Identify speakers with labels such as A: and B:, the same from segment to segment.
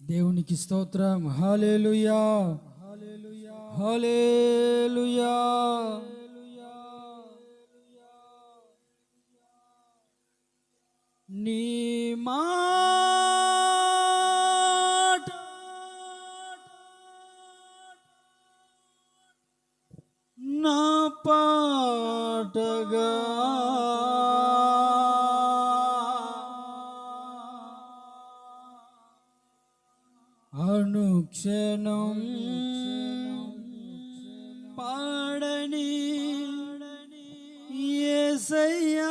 A: దేవునికి స్తోత్రం. Hallelujah hallelujah నీ మాట నా పాటగా యేసయ్యా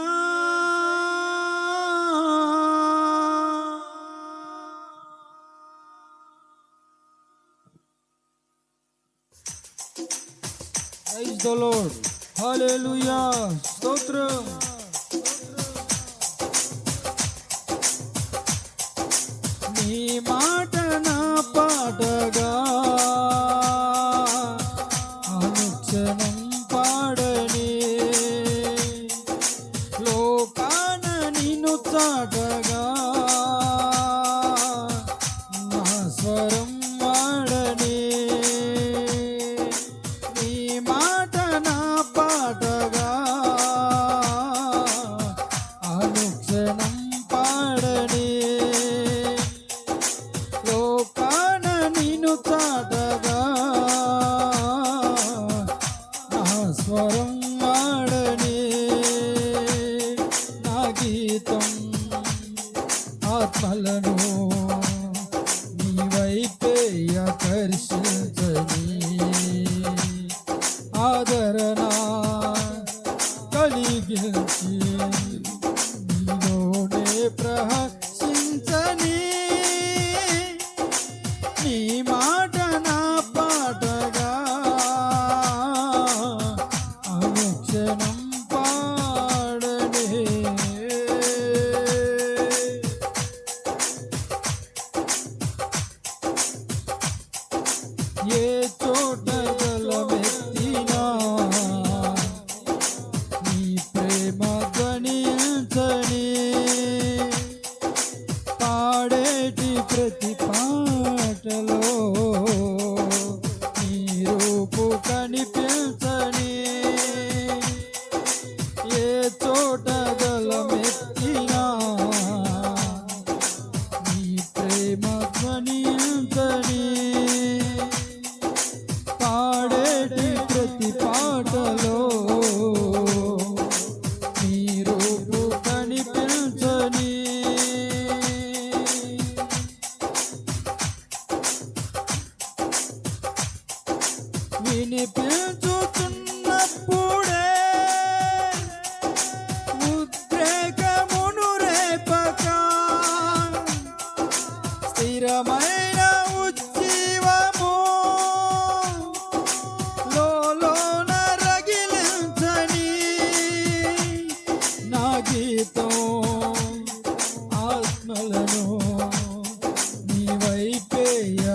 A: Praise the Lord. Hallelujah. స్తోత్రం స్వరం వాడని నీ మాట నా పాటగా అనుక్షణం పాడని. లోకాన నిన్ను చాటగా నా స్వరం కలిగించి నీలోనే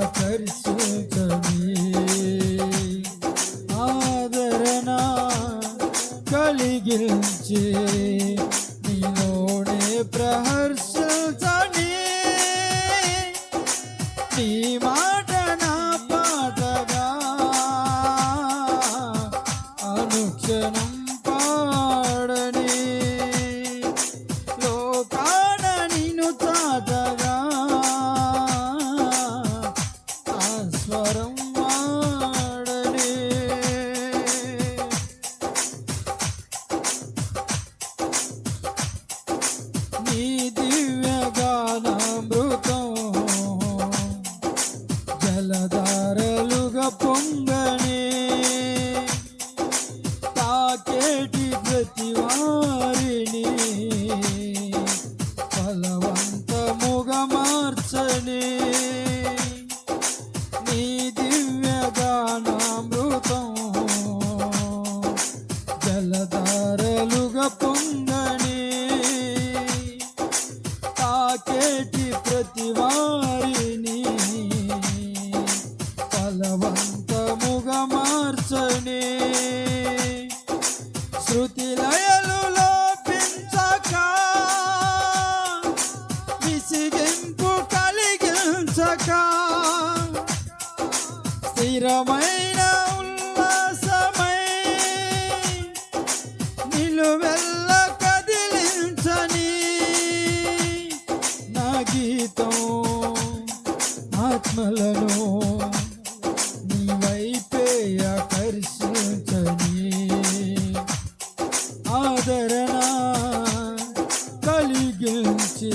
A: వైపే ఆదరణ కలిగించి నీలోనే ప్రహర్షించని నీ మాట నా పాటగా అనుక్షణం మార్చని నీ దివ్య గానామృతం జలధారలుగా పొంగని. తాకేటి ప్రతి వారిని ఫలవంతముగా మార్చని. శృతి నిలువెల్ల కదిలించని నా గీతం ఆత్మలను నీ వైపే ఆకర్షించని ఆదరణ కలిగించే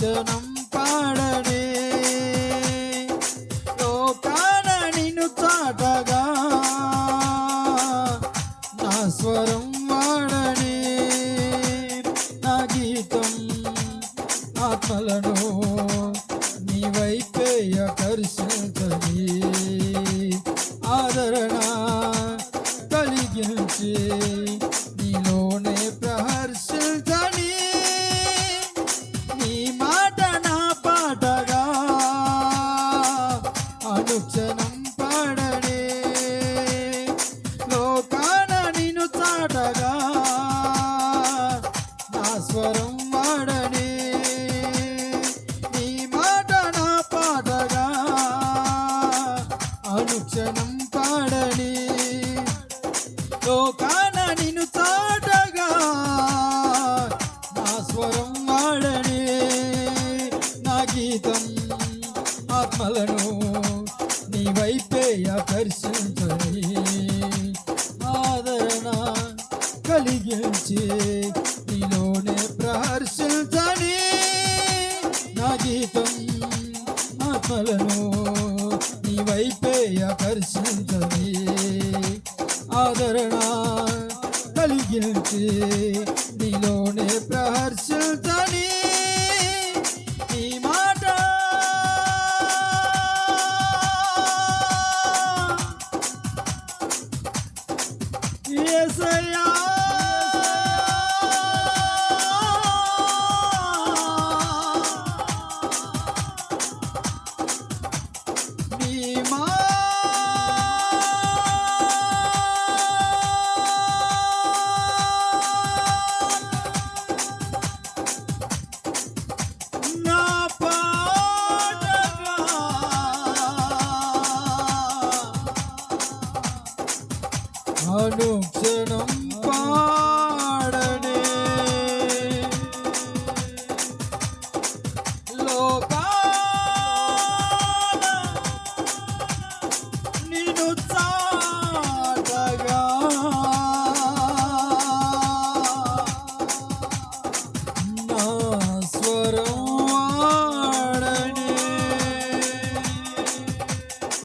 A: ചരണം ఆత్మలను నీ వైపే ఆకర్షించని ఆదరణ కలిగించి నీలోనే ప్రహర్షించని నీ మాట. ఎసయా Loco.